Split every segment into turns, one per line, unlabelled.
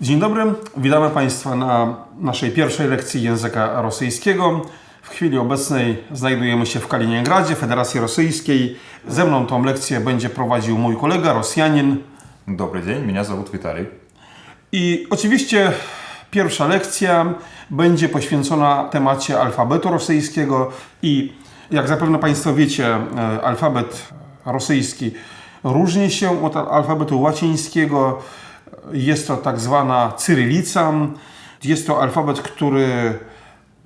Dzień dobry, witamy Państwa na naszej pierwszej lekcji języka rosyjskiego. W chwili obecnej znajdujemy się w Kaliningradzie, Federacji Rosyjskiej. Ze mną tą lekcję będzie prowadził mój kolega, Rosjanin.
Добрый день, меня зовут Виталий.
I oczywiście pierwsza lekcja będzie poświęcona temacie alfabetu rosyjskiego i jak zapewne Państwo wiecie, e, alfabet rosyjski różni się od alfabetu łacińskiego. Jest to tak zwana cyrylica. Jest to alfabet, który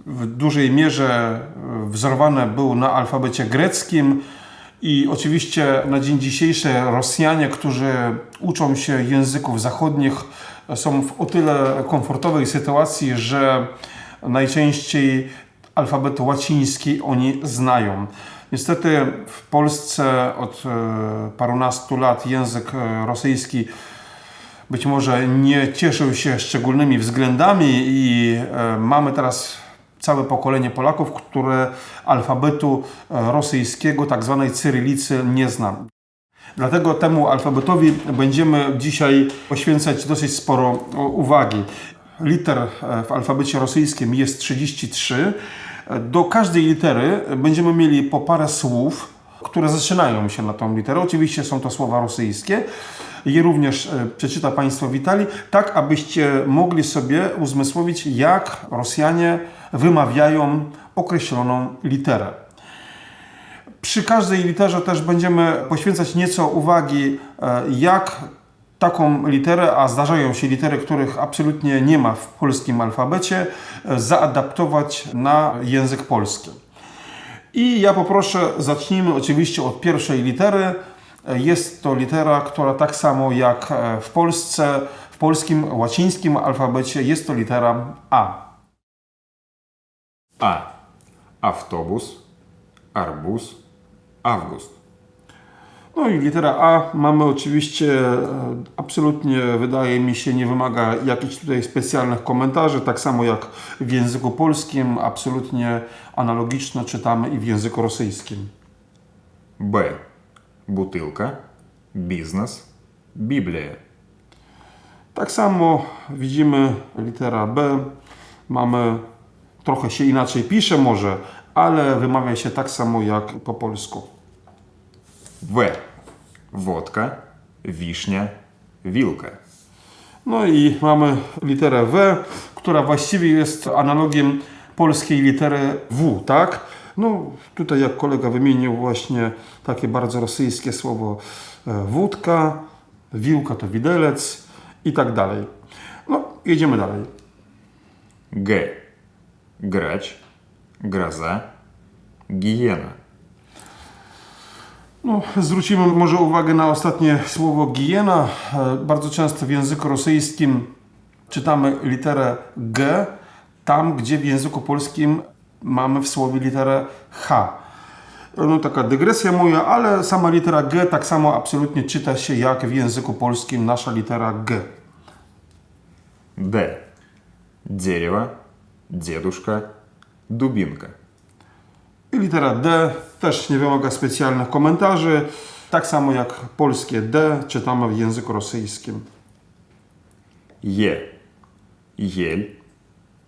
w dużej mierze wzorowany był na alfabecie greckim. I oczywiście na dzień dzisiejszy Rosjanie, którzy uczą się języków zachodnich, są w o tyle komfortowej sytuacji, że najczęściej alfabet łaciński oni znają. Niestety w Polsce od e, parunastu lat język e, rosyjski być może nie cieszył się szczególnymi względami i e, mamy teraz całe pokolenie Polaków, które alfabetu e, rosyjskiego, tak zwanej cyrylicy, nie zna. Dlatego temu alfabetowi będziemy dzisiaj poświęcać dosyć sporo uwagi. Liter e, w alfabecie rosyjskim jest 33. Do każdej litery będziemy mieli po parę słów, które zaczynają się na tą literę. Oczywiście są to słowa rosyjskie. Je również e, przeczyta Państwo Witali, tak abyście mogli sobie uzmysłowić, jak Rosjanie wymawiają określoną literę. Przy każdej literze też będziemy poświęcać nieco uwagi, e, jak taką literę, a zdarzają się litery, których absolutnie nie ma w polskim alfabecie, e, zaadaptować na język polski. I ja poproszę, zacznijmy oczywiście od pierwszej litery. Jest to litera, która tak samo jak e, w Polsce, w polskim łacińskim alfabecie jest to litera A.
A. Autobus, arbuz, awgust.
No i litera A mamy oczywiście, e, absolutnie wydaje mi się, nie wymaga jakichś tutaj specjalnych komentarzy, tak samo jak w języku polskim, absolutnie analogiczne czytamy i w języku rosyjskim.
B Бутылка, бизнес, Библия.
Tak samo widzimy litera B, mamy, trochę się inaczej pisze może, ale wymawia się tak samo jak po polsku.
В. Водка, вишня, вилка.
No i mamy literę W, która właściwie jest analogiem polskiej litery W, tak? No tutaj jak kolega wymienił właśnie takie bardzo rosyjskie słowo e, wódka, wiłka to widelec i tak dalej. No jedziemy dalej.
G. Grać, graza, giena.
No, zwrócimy może uwagę na ostatnie słowo giena. E, bardzo często w języku rosyjskim czytamy literę G tam, gdzie w języku polskim mamy w słowie literę H. No taka dygresja moja, ale sama litera G tak samo absolutnie czyta się jak w języku polskim nasza litera G.
D. Dzierewa, dzieduszka, dubinka.
I litera D też nie wymaga specjalnych komentarzy. Tak samo jak polskie D czytamy w języku rosyjskim.
Je. Jel.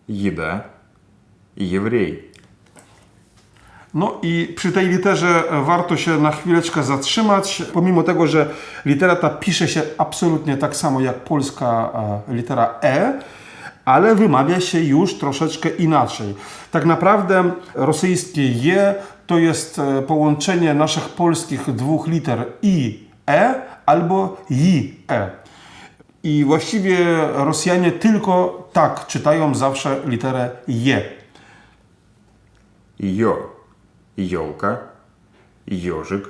Jeda. Jewrej.
No i przy tej literze warto się na chwileczkę zatrzymać, pomimo tego, że litera ta pisze się absolutnie tak samo jak polska e, litera E, ale wymawia się już troszeczkę inaczej. Tak naprawdę rosyjskie je to jest e, połączenie naszych polskich dwóch liter i e albo i e. I właściwie Rosjanie tylko tak czytają zawsze literę je.
Ё. Елка, ежик,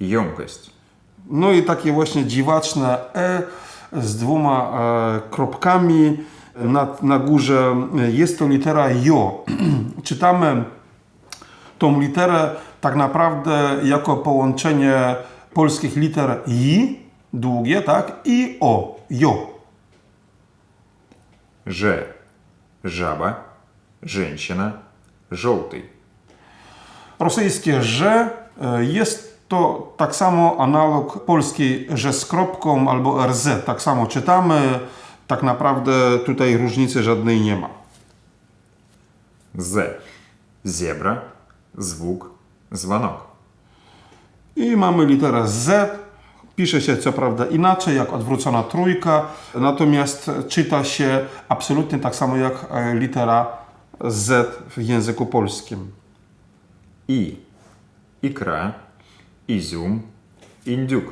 емкость.
No i takie właśnie dziwaczne E z dwoma e, kropkami na, na górze. Jest to litera Jo. Czytamy tą literę tak naprawdę jako połączenie polskich liter I, długie, tak, i O, Jo.
Ж. Жаба, женщина, желтый.
Rosyjskie Ż e, jest to tak samo analog polskiej Ż z kropką albo RZ. Tak samo czytamy. Tak naprawdę tutaj różnicy żadnej nie ma.
Z. Zebra. Zwóg. Dzwonok.
I mamy literę Z. Pisze się co prawda inaczej, jak odwrócona trójka, natomiast czyta się absolutnie tak samo jak e, litera Z w języku polskim
i ikra, izum, indiuk.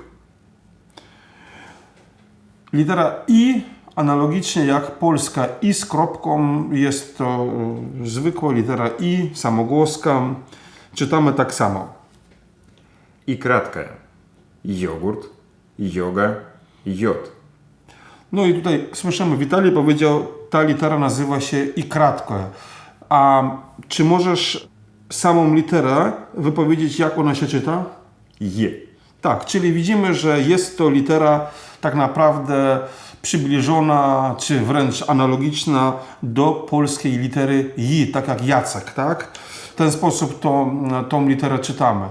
Litera i analogicznie jak polska i z kropką jest to e, zwykła litera i, samogłoska. Czytamy tak samo.
I kratka. Jogurt, yoga, jod.
No i tutaj słyszymy, Witali powiedział, ta litera nazywa się i kratka. A czy możesz samą literę wypowiedzieć, jak ona się czyta?
Е.
Tak, czyli widzimy, że jest to litera tak naprawdę przybliżona, czy wręcz analogiczna do polskiej litery J, tak jak Jacek, tak? W ten sposób to, tą literę czytamy.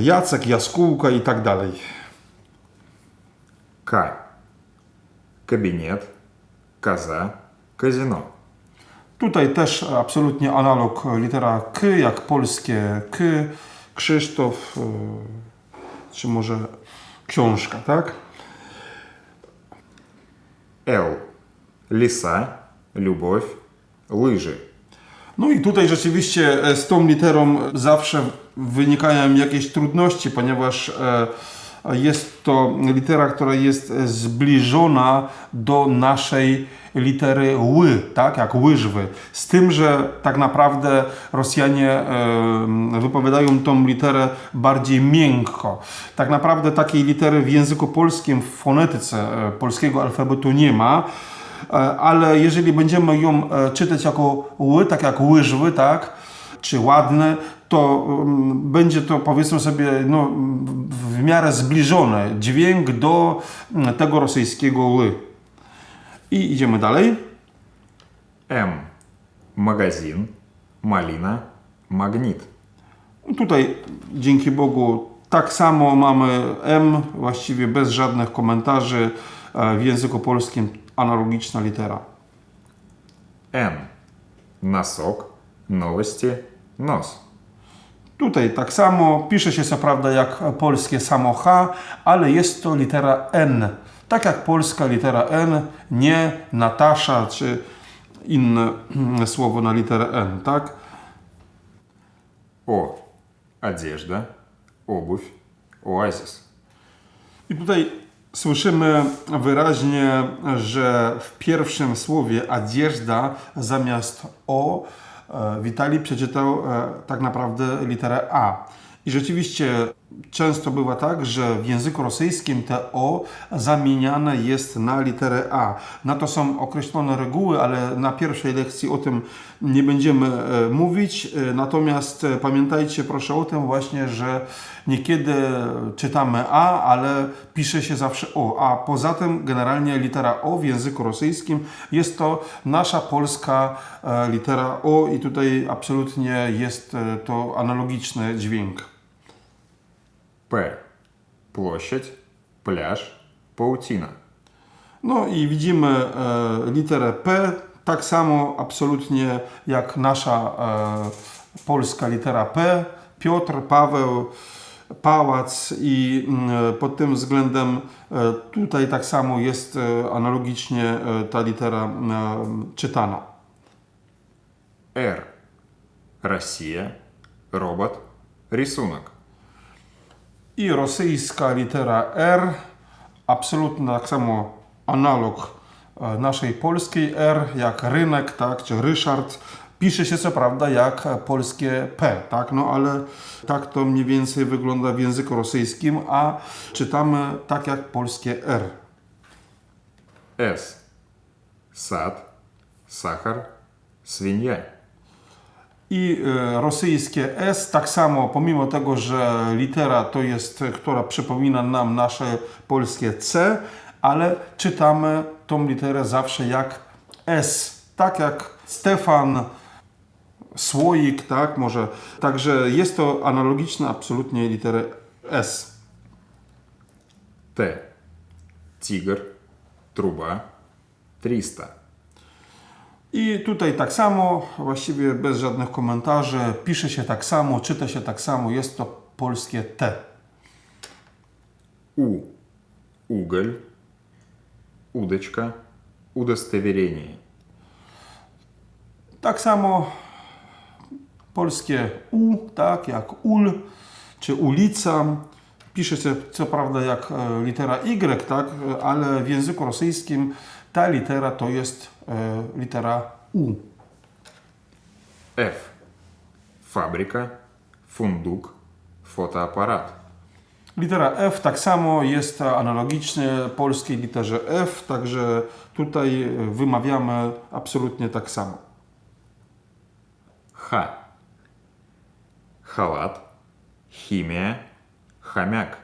Jacek, Jaskółka i tak dalej.
К. Кабинет. Коза. Казино.
Tutaj też absolutnie analog litera K, jak polskie K, Krzysztof, e, czy może książka, tak?
Л. Лиса. Любовь. Лыжи.
No i tutaj rzeczywiście e, z tą literą zawsze wynikają jakieś trudności, ponieważ e, jest to litera, która jest zbliżona do naszej litery ły, tak, jak łyżwy. Z tym, że tak naprawdę Rosjanie wypowiadają tą literę bardziej miękko. Tak naprawdę takiej litery w języku polskim, w fonetyce e, polskiego alfabetu nie ma. E, ale jeżeli będziemy ją e, czytać jako ły, tak jak łyżwy, tak, czy ładne, to um, będzie to powiedzmy sobie no, w miarę zbliżone dźwięk do mm, tego rosyjskiego ly. I idziemy dalej.
M. Magazin, malina, magnit.
Tutaj dzięki Bogu tak samo mamy M, właściwie bez żadnych komentarzy e, w języku polskim analogiczna litera.
N. Nasok, nowości, nos.
Tutaj tak samo pisze się co prawda jak polskie samo H, ale jest to litera N. Tak jak polska litera N, nie Natasza czy inne mm, słowo na literę N, tak?
O, odzieżda, obuw, oazis.
I tutaj słyszymy wyraźnie, że w pierwszym słowie odzieżda zamiast o Witali przeczytał e, tak naprawdę literę A. I rzeczywiście często bywa tak, że w języku rosyjskim te O zamieniane jest na literę A. Na to są określone reguły, ale na pierwszej lekcji o tym nie będziemy e, mówić. E, Natomiast e, pamiętajcie proszę o tym właśnie, że niekiedy czytamy A, ale pisze się zawsze O. A poza tym generalnie litera O w języku rosyjskim jest to nasza polska litera O i tutaj absolutnie jest to analogiczny dźwięk.
П. Площадь. Пляж. Паутина.
No i widzimy e, literę P, tak samo absolutnie jak nasza e, polska litera P. Piotr, Paweł, pałac i mm, pod tym względem e, tutaj tak samo jest e, analogicznie e, ta litera e, czytana.
Р. Россия. Робот. Рисунок.
I rosyjska litera R, absolutnie tak samo analog e, naszej polskiej R, jak rynek, tak, czy Ryszard. Pisze się co prawda jak polskie P, tak, no ale tak to mniej więcej wygląda w języku rosyjskim, a czytamy tak jak polskie R.
С. Сад. Сахар. Свинья.
I e, rosyjskie S, tak samo, pomimo tego, że litera to jest, e, która przypomina nam nasze polskie C, ale czytamy tą literę zawsze jak S. Tak jak Stefan, słoik, tak, może. Także jest to analogiczne absolutnie litery S.
Т. Тигр. Труба. 300.
I tutaj tak samo, właściwie bez żadnych komentarzy, pisze się tak samo, czyta się tak samo, jest to polskie T.
У. Уголь. Удочка. Удостоверение.
Tak samo polskie U, tak jak ul, czy ulica. Pisze się co prawda jak e, litera Y, tak, e, ale w języku rosyjskim ta litera to jest e, litera U.
F. Fabryka, funduk, fotoaparat.
Litera F tak samo jest analogiczny polskiej literze F, także tutaj wymawiamy absolutnie tak samo.
H. Halat, chimia, chamiak.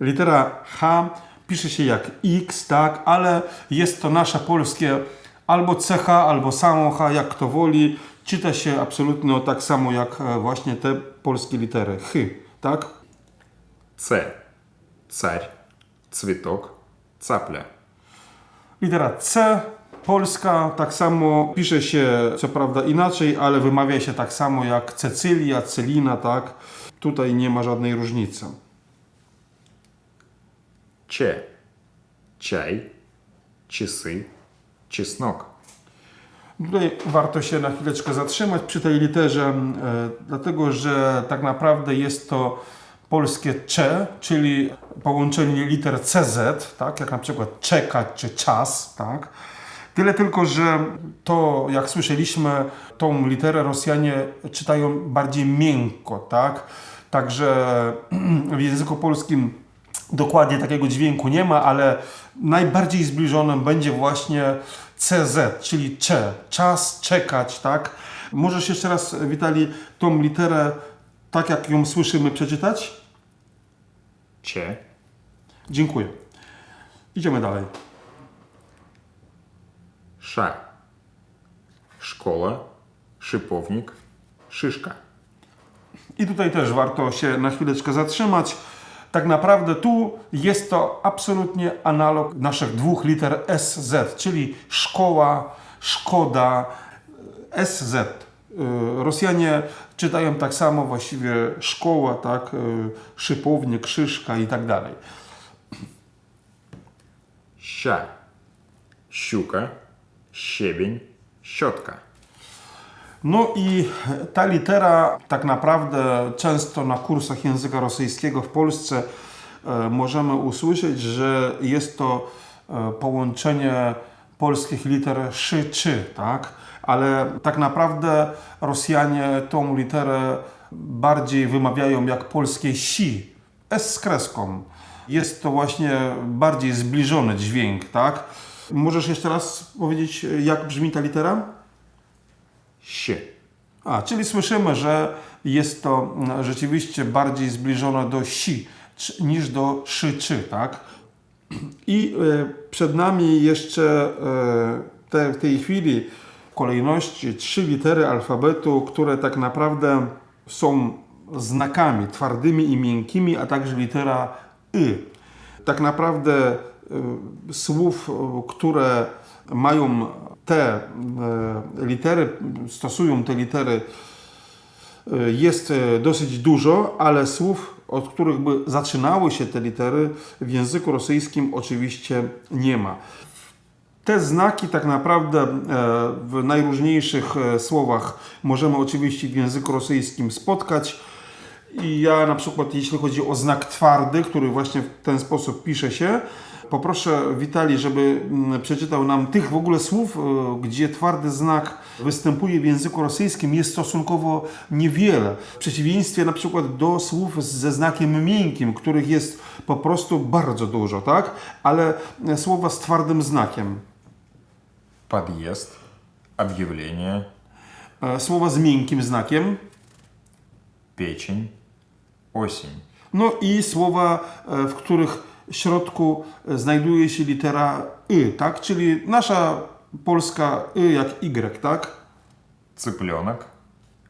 Litera H pisze się jak X, tak, ale jest to nasze polskie albo CH, albo samo H, jak kto woli. Czyta się absolutnie tak samo jak e, właśnie te polskie litery. H, tak?
C. Car. Cwitok. Capля.
Litera C Polska tak samo pisze się, co prawda inaczej, ale wymawia się tak samo jak Cecylia, Celina, tak? Tutaj nie ma żadnej różnicy.
Ч. Чай. Часы. Чеснок.
Tutaj warto się na chwileczkę zatrzymać przy tej literze, e, dlatego że tak naprawdę jest to polskie cze, czyli połączenie liter CZ, tak, jak na przykład czekać czy czas, tak. Tyle tylko, że to, jak słyszeliśmy, tą literę Rosjanie czytają bardziej miękko, tak. Także w języku polskim Dokładnie takiego dźwięku nie ma, ale najbardziej zbliżonym będzie właśnie CZ, czyli cze, czas czekać, tak? Możesz jeszcze raz, Witali, tą literę, tak jak ją słyszymy, przeczytać?
Cie.
Dziękuję. Idziemy dalej.
Ша. Szkoła, szypownik, szyszka.
I tutaj też warto się na chwileczkę zatrzymać. Tak naprawdę tu jest to absolutnie analog naszych dwóch liter SZ, czyli szkoła, szkoda, e, SZ. E, Rosjanie czytają tak samo właściwie szkoła, tak, e, szypownik, szyszka i tak dalej.
Sia, siuka, siebie, siotka.
No i ta litera tak naprawdę często na kursach języka rosyjskiego w Polsce e, możemy usłyszeć, że jest to e, połączenie polskich liter szy, czy, tak? Ale tak naprawdę Rosjanie tą literę bardziej wymawiają jak polskie si, s z kreską. Jest to właśnie bardziej zbliżony dźwięk, tak? Możesz jeszcze raz powiedzieć, jak brzmi ta litera?
Щ.
A, czyli słyszymy, że jest to mm, rzeczywiście bardziej zbliżone do si niż do szy, czy, tak? I e, przed nami jeszcze e, w tej chwili kolejności trzy litery alfabetu, które tak naprawdę są znakami twardymi i miękkimi, a także litera y. Tak naprawdę e, słów, które mają te e, litery, stosują te litery, e, jest e, dosyć dużo, ale słów, od których by zaczynały się te litery, w języku rosyjskim oczywiście nie ma. Te znaki tak naprawdę w najróżniejszych słowach możemy oczywiście w języku rosyjskim spotkać. I ja na przykład, jeśli chodzi o znak twardy, który właśnie w ten sposób pisze się, poproszę Witali, żeby mm, przeczytał nam tych w ogóle słów, e, gdzie twardy znak występuje w języku rosyjskim, jest stosunkowo niewiele. W przeciwieństwie na przykład do słów ze znakiem miękkim, których jest po prostu bardzo dużo, tak? Ale e, słowa z twardym znakiem.
Podjazd,
objawienie. Słowa z miękkim znakiem.
Pieczeń, osień.
No i słowa, e, w których środku e, znajduje się litera Y, tak? Czyli nasza polska Y jak Y, tak?
Cyplonek,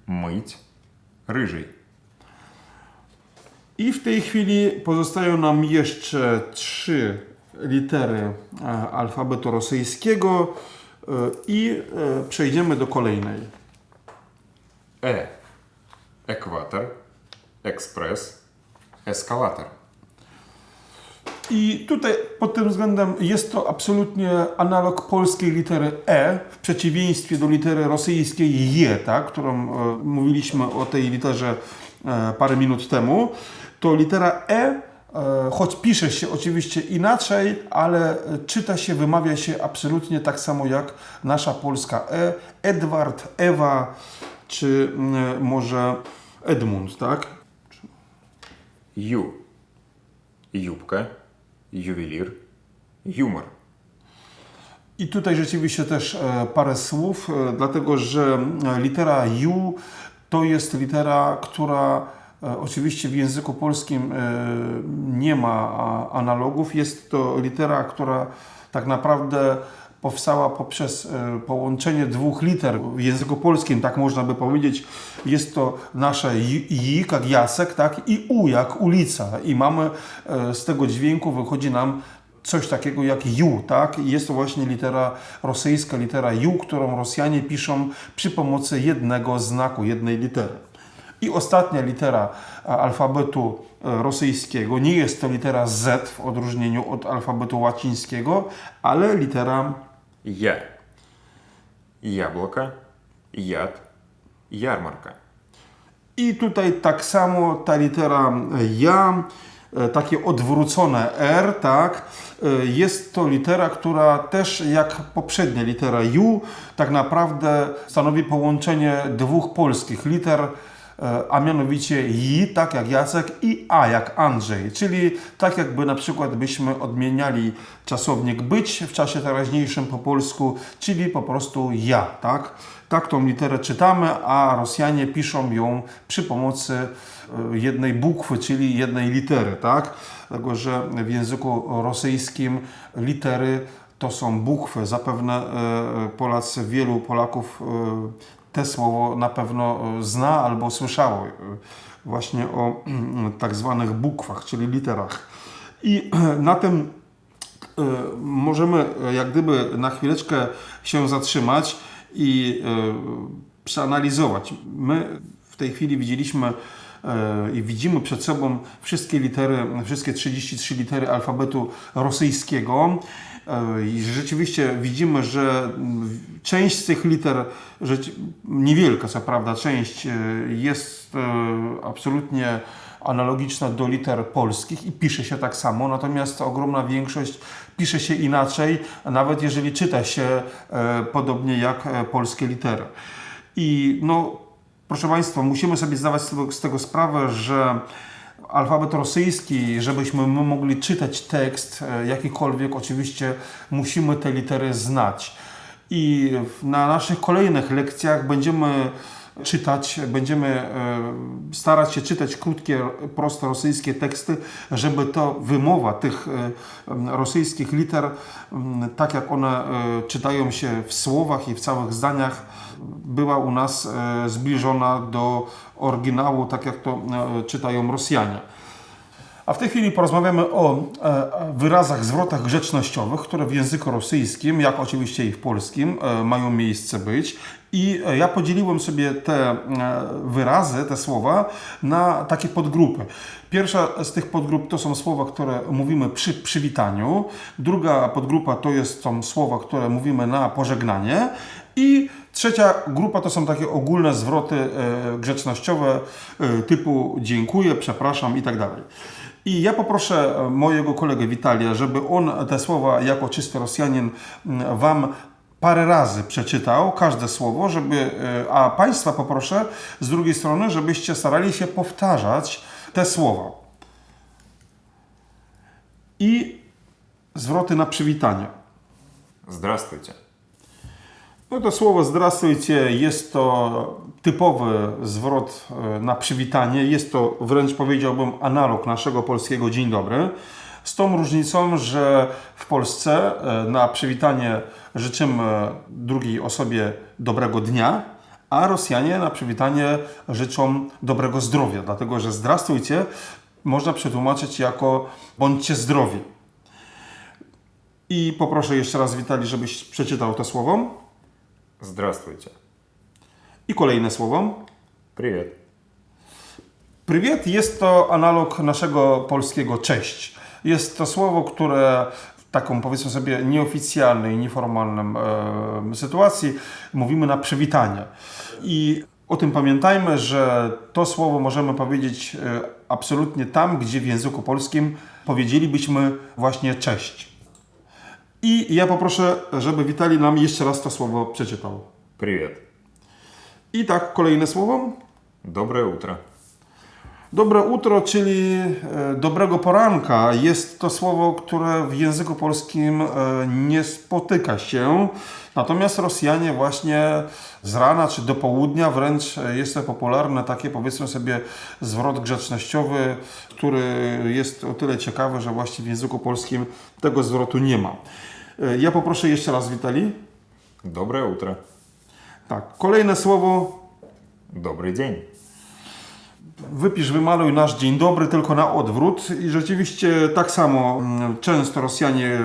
myć, ryżej.
I w tej chwili pozostają nam jeszcze trzy litery e, alfabetu rosyjskiego e, i przejdziemy do kolejnej.
E. Ekwator, ekspres, eskalator.
I tutaj pod tym względem jest to absolutnie analog polskiej litery E, w przeciwieństwie do litery rosyjskiej J, tak, którą e, mówiliśmy o tej literze e, parę minut temu. To litera E, e choć pisze się oczywiście inaczej, ale czyta się, wymawia się absolutnie tak samo jak nasza polska E, Edward, Ewa, czy może Edmund, tak?
Ju. Jubkę juwelir, humor.
I tutaj rzeczywiście też e, parę słów, e, dlatego że e, litera U to jest litera, która oczywiście w języku polskim nie ma analogów. Jest to litera, która tak naprawdę powstała poprzez e, połączenie dwóch liter w języku polskim, tak można by powiedzieć. Jest to nasze J jak Jacek, tak, i U jak ulica. I mamy e, z tego dźwięku wychodzi nam coś takiego jak Ju, tak? I jest to właśnie litera rosyjska, litera Ju, którą Rosjanie piszą przy pomocy jednego znaku, jednej litery. I ostatnia litera a, alfabetu e, rosyjskiego nie jest to litera Z w odróżnieniu od alfabetu łacińskiego, ale litera
Я. Jabłka, jad, jarmarka.
I tutaj tak samo ta litera e, ja, e, takie odwrócone R, tak, e, jest to litera, która też jak poprzednia litera U, tak naprawdę stanowi połączenie dwóch polskich liter a mianowicie J, tak jak Jacek, i A jak Andrzej, czyli tak jakby na przykład byśmy odmieniali czasownik być w czasie teraźniejszym po polsku, czyli po prostu ja, tak? Tak tą literę czytamy, a Rosjanie piszą ją przy pomocy e, jednej bukwy, czyli jednej litery, tak? Dlatego, że w języku rosyjskim litery to są bukwy. Zapewne e, Polacy, wielu Polaków e, te słowo na pewno e, zna albo słyszało e, właśnie o mm, tak zwanych bukwach, czyli literach. I na tym e, możemy jak gdyby na chwileczkę się zatrzymać i przeanalizować. My w tej chwili widzieliśmy i widzimy przed sobą wszystkie litery, wszystkie 33 litery alfabetu rosyjskiego. E, I rzeczywiście widzimy, że część z tych liter, niewielka co prawda, część e, jest e, absolutnie analogiczna do liter polskich i pisze się tak samo, natomiast ogromna większość pisze się inaczej, nawet jeżeli czyta się podobnie jak polskie litery. I no, proszę Państwa, musimy sobie zdawać z tego, z tego sprawę, że alfabet rosyjski, żebyśmy my mogli czytać tekst e, jakikolwiek, oczywiście musimy te litery znać. I na naszych kolejnych lekcjach będziemy czytać, będziemy e, starać się czytać krótkie, proste rosyjskie teksty, żeby to wymowa tych e, rosyjskich liter, tak jak one e, czytają się w słowach i w całych zdaniach, była u nas zbliżona do oryginału, tak jak to czytają Rosjanie. A w tej chwili porozmawiamy o e, wyrazach, zwrotach grzecznościowych, które w języku rosyjskim, jak oczywiście i w polskim, e, mają miejsce być. I e, ja podzieliłem sobie te e, wyrazy, te słowa na takie podgrupy. Pierwsza z tych podgrup to są słowa, które mówimy przy przywitaniu. Druga podgrupa to jest, są słowa, które mówimy na pożegnanie. I trzecia grupa to są takie ogólne zwroty e, grzecznościowe e, typu dziękuję, przepraszam i tak dalej. I ja poproszę e, mojego kolegę Witalia, żeby on te słowa jako czysty Rosjanin m, Wam parę razy przeczytał, każde słowo, żeby, e, a Państwa poproszę z drugiej strony, żebyście starali się powtarzać te słowa. I zwroty na przywitanie.
Здравствуйте.
No to słowo zdrastujcie jest to typowy zwrot e, na przywitanie. Jest to wręcz powiedziałbym analog naszego polskiego dzień dobry. Z tą różnicą, że w Polsce e, na przywitanie życzymy drugiej osobie dobrego dnia, a Rosjanie na przywitanie życzą dobrego zdrowia, dlatego że zdrastujcie można przetłumaczyć jako bądźcie zdrowi. I poproszę jeszcze raz Witali, żebyś przeczytał to słowo.
Здравствуйте.
I kolejne słowo.
Привет.
Prywiet jest to analog naszego polskiego cześć. Jest to słowo, które w taką powiedzmy sobie nieoficjalnej, nieformalnym e, sytuacji mówimy na przywitanie. I o tym pamiętajmy, że to słowo możemy powiedzieć e, absolutnie tam, gdzie w języku polskim powiedzielibyśmy właśnie cześć. I ja poproszę, żeby Witali nam jeszcze raz to słowo przeczytał.
Привет.
I tak, kolejne słowo.
Доброе утро.
Dobre utro, czyli e, dobrego poranka, jest to słowo, które w języku polskim e, nie spotyka się. Natomiast Rosjanie właśnie z rana czy do południa wręcz e, jest to popularne takie powiedzmy sobie zwrot grzecznościowy, który jest o tyle ciekawy, że właśnie w języku polskim tego zwrotu nie ma. Ja poproszę jeszcze raz Witali.
Dobre utro.
Tak, kolejne słowo.
Dobry dzień
wypisz, wymaluj nasz dzień dobry tylko na odwrót. I rzeczywiście tak samo mm, często Rosjanie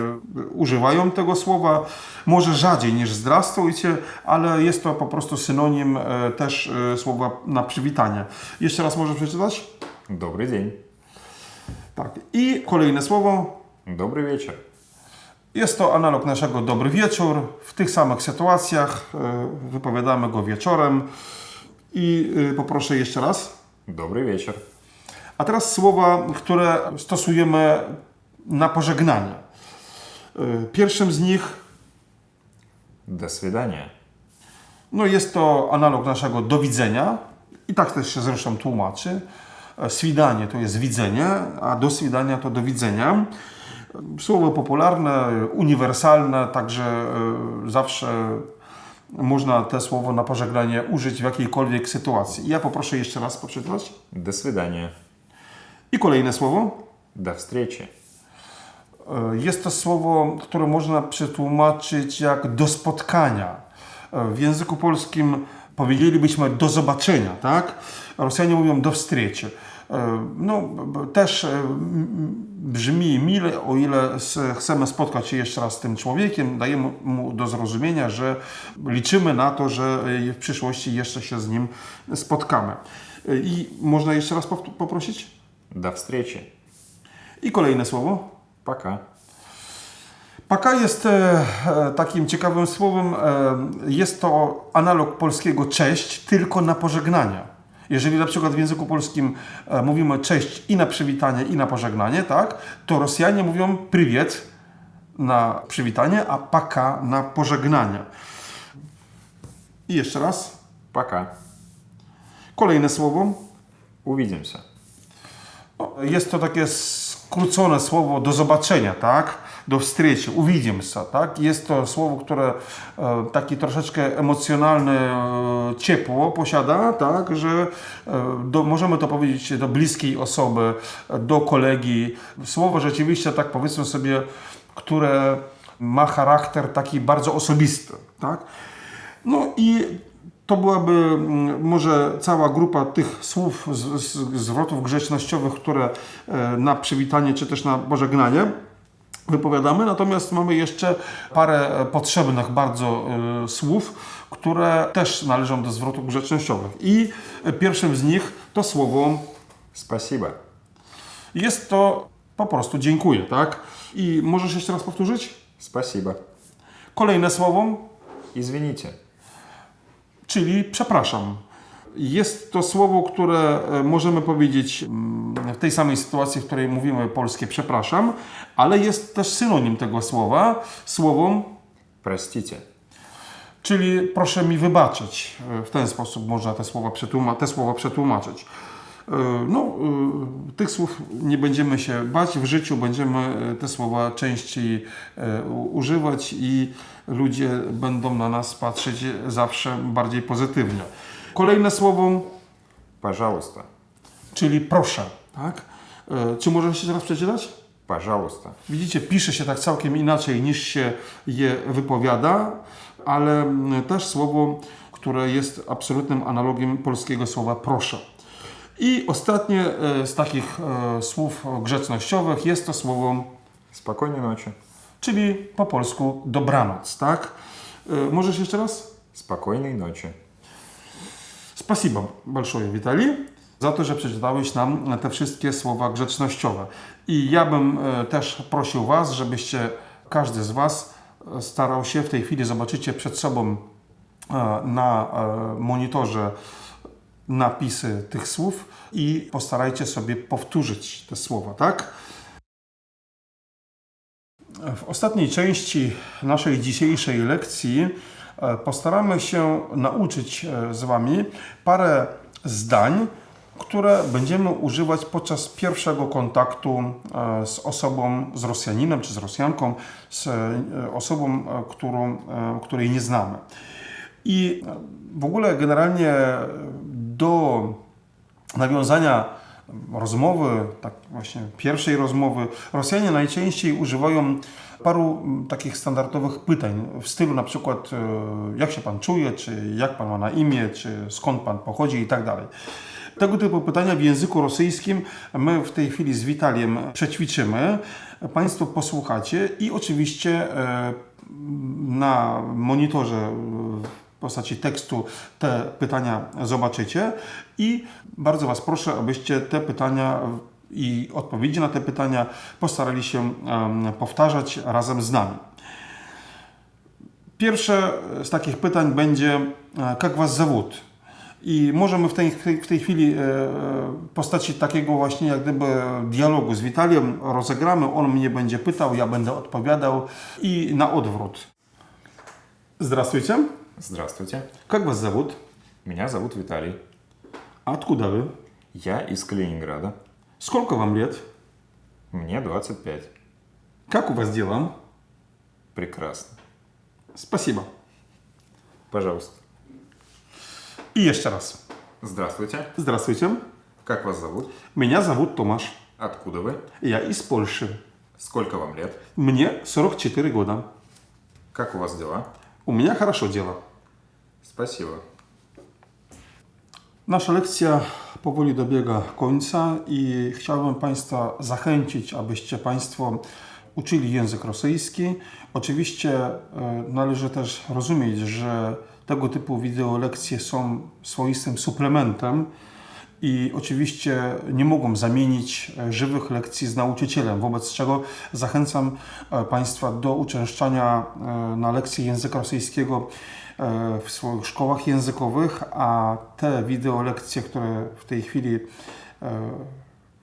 używają tego słowa, może rzadziej niż zdrastujcie, ale jest to po prostu synonim e, też e, słowa na przywitanie. Jeszcze raz może przeczytać?
Dobry dzień.
Tak. I kolejne słowo.
Dobry wieczór.
Jest to analog naszego dobry wieczór. W tych samych sytuacjach e, wypowiadamy go wieczorem. I poproszę jeszcze raz.
Dobry wieczór.
A teraz słowa, które stosujemy na pożegnanie. Y, pierwszym z nich.
Do svidania.
No jest to analog naszego do widzenia i tak też się zresztą tłumaczy. E, swidanie to jest widzenie, a do swidania to do widzenia. Słowo popularne, uniwersalne, także e, zawsze można te słowo na pożegnanie użyć w jakiejkolwiek sytuacji. Ja poproszę jeszcze raz przeczytać.
До свидания.
I kolejne słowo.
До встречи.
E, Jest to słowo, które można przetłumaczyć jak do spotkania. E, W języku polskim powiedzielibyśmy do zobaczenia, tak? Rosjanie mówią do wstrzeci. E, No, b- b- też e, m- brzmi mile, o ile s- chcemy spotkać się jeszcze raz z tym człowiekiem, dajemy mu do zrozumienia, że liczymy na to, że e, w przyszłości jeszcze się z nim spotkamy. E, I można jeszcze raz powt- poprosić?
До встречи.
I kolejne słowo.
Пока.
Paka jest e, e, takim ciekawym słowem. E, jest to analog polskiego cześć, tylko na pożegnania. Jeżeli na przykład w języku polskim e, mówimy cześć i na przywitanie, i na pożegnanie, tak, to Rosjanie mówią prywiet na przywitanie, a paka na pożegnanie. I jeszcze raz.
Paka.
Kolejne słowo.
Uwidzimy się.
No, jest to takie skrócone słowo do zobaczenia, tak? Do wstrzeci, увидимся, tak? Jest to słowo, które e, taki troszeczkę emocjonalne e, ciepło posiada, tak? Że e, do, możemy to powiedzieć do bliskiej osoby, e, do kolegi. Słowo rzeczywiście, tak powiedzmy sobie, które ma charakter taki bardzo osobisty, tak? No i to byłaby mm, może cała grupa tych słów, z, z, zwrotów grzecznościowych, które e, na przywitanie czy też na pożegnanie wypowiadamy, natomiast mamy jeszcze parę e, potrzebnych bardzo y, słów, które też należą do zwrotów grzecznościowych. I e, pierwszym z nich to słowo
spasiba.
Jest to po prostu dziękuję, tak? I możesz jeszcze raz powtórzyć?
Spasiba.
Kolejne słowo?
Izwinicie.
Czyli przepraszam. Jest to słowo, które e, możemy powiedzieć mm, w tej samej sytuacji, w której mówimy polskie przepraszam, ale jest też synonim tego słowa, słowom
presticie.
Czyli proszę mi wybaczyć. E, w ten sposób można te słowa, przetłuma te słowa przetłumaczyć. E, no, tych słów nie będziemy się bać w życiu, będziemy te słowa częściej używać i ludzie będą na nas patrzeć zawsze bardziej pozytywnie. Kolejne słowo,
Пожалуйста.
czyli proszę. Tak? E, Czy możesz jeszcze raz przeczytać?
Пожалуйста.
Widzicie, pisze się tak całkiem inaczej niż się je wypowiada, ale mm, też słowo, które jest absolutnym analogiem polskiego słowa proszę. I ostatnie e, z takich e, słów grzecznościowych jest to słowo,
Спокойной ночи.
czyli po polsku dobranoc, tak? E, Możesz jeszcze raz?
Спокойной ночи.
Spasibo большое, Witali, za to, że przeczytałeś nam te wszystkie słowa grzecznościowe. I ja bym e, też prosił Was, żebyście, każdy z Was e, starał się, w tej chwili zobaczycie przed sobą e, na e, monitorze napisy tych słów i postarajcie sobie powtórzyć te słowa, tak? W ostatniej części naszej dzisiejszej lekcji e, postaramy się nauczyć e, z Wami parę zdań, które będziemy używać podczas pierwszego kontaktu e, z osobą, z Rosjaninem czy z Rosjanką, z e, osobą, e, którą, e, której nie znamy. I e, w ogóle generalnie do nawiązania rozmowy, tak właśnie pierwszej rozmowy, Rosjanie najczęściej używają paru m, takich standardowych pytań w stylu na przykład e, jak się pan czuje, czy jak pan ma na imię, czy skąd pan pochodzi i tak dalej. Tego typu pytania w języku rosyjskim my w tej chwili z Witaliem przećwiczymy. Państwo posłuchacie i oczywiście e, na monitorze postaci tekstu te pytania zobaczycie i bardzo Was proszę, abyście te pytania i odpowiedzi na te pytania postarali się powtarzać razem z nami. Pierwsze z takich pytań będzie e, jak Was zawód? I możemy w tej, w tej, chwili e, e, postaci takiego właśnie jak gdyby dialogu z Witaliem rozegramy. On mnie będzie pytał, ja będę odpowiadał i na odwrót. Здравствуйте.
Здравствуйте.
Как вас зовут?
Меня зовут Виталий.
Откуда вы?
Я из Калининграда.
Сколько вам лет?
Мне 25.
Как у вас дела?
Прекрасно.
Спасибо.
Пожалуйста.
И еще раз.
Здравствуйте.
Здравствуйте.
Как вас зовут?
Меня зовут Томаш.
Откуда вы?
Я из Польши.
Сколько вам лет?
Мне 44 года.
Как у вас дела?
У меня хорошо дело.
Спасибо.
Nasza lekcja powoli dobiega końca i chciałbym Państwa zachęcić, abyście Państwo uczyli język rosyjski. Oczywiście e, należy też rozumieć, że tego typu wideolekcje są swoistym suplementem i oczywiście nie mogą zamienić e, żywych lekcji z nauczycielem, wobec czego zachęcam e, Państwa do uczęszczania e, na lekcje języka rosyjskiego w swoich szkołach językowych, a te wideolekcje, które w tej chwili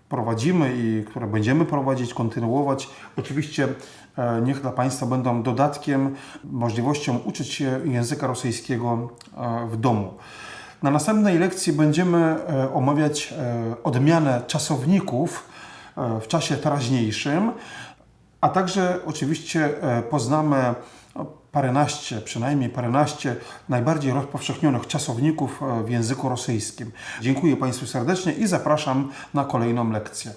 prowadzimy i które będziemy prowadzić, kontynuować, oczywiście niech dla Państwa będą dodatkiem, możliwością uczyć się języka rosyjskiego w domu. Na następnej lekcji będziemy e, omawiać e, odmianę czasowników e, w czasie teraźniejszym, a także oczywiście poznamy no, paręnaście, przynajmniej paręnaście najbardziej rozpowszechnionych czasowników w języku rosyjskim. Dziękuję Państwu serdecznie i zapraszam na kolejną lekcję.